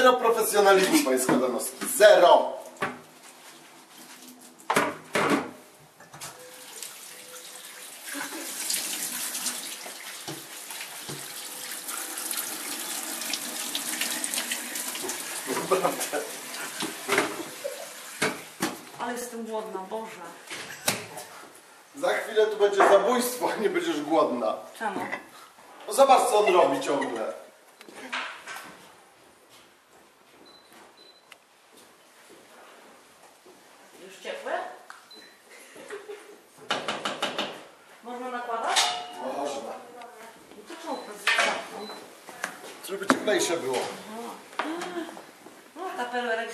Zero profesjonalizmu, panie Składanowski. Zero. Naprawdę. Ale jestem głodna, Boże. Za chwilę tu będzie zabójstwo, a nie będziesz głodna. Czemu? No zobacz, co on robi ciągle. Już ciepłe? Można nakładać? Można. No to czemu to jest Żeby cieplejsze było. No, tapelerek.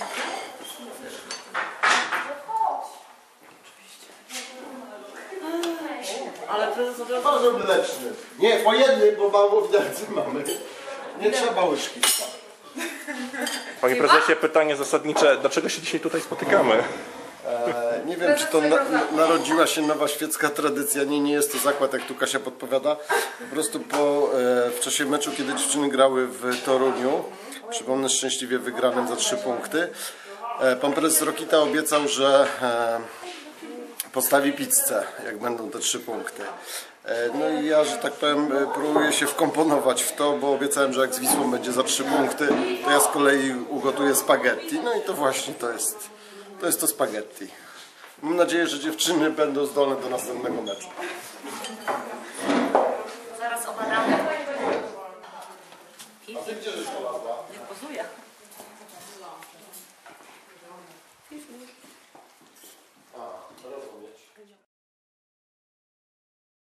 Ale prezes od razu... Bardzo mleczny. Nie, po jednym, bo mało widelcy mamy. Nie trzeba łyżki. Panie prezesie, pytanie zasadnicze. Dlaczego się dzisiaj tutaj spotykamy? E, nie wiem, czy to na, narodziła się nowa świecka tradycja. Nie, nie jest to zakład, jak tu Kasia podpowiada. Po prostu po, e, w czasie meczu, kiedy dziewczyny grały w Toruniu, przypomnę szczęśliwie wygranym za trzy punkty, e, pan prezes Rokita obiecał, że e, postawi pizzę, jak będą te trzy punkty. E, No i ja, że tak powiem, próbuję się wkomponować w to, bo obiecałem, że jak z Wisłą będzie za trzy punkty, to ja z kolei ugotuję spaghetti. No i to właśnie to jest to, jest to spaghetti. Mam nadzieję, że dziewczyny będą zdolne do następnego meczu.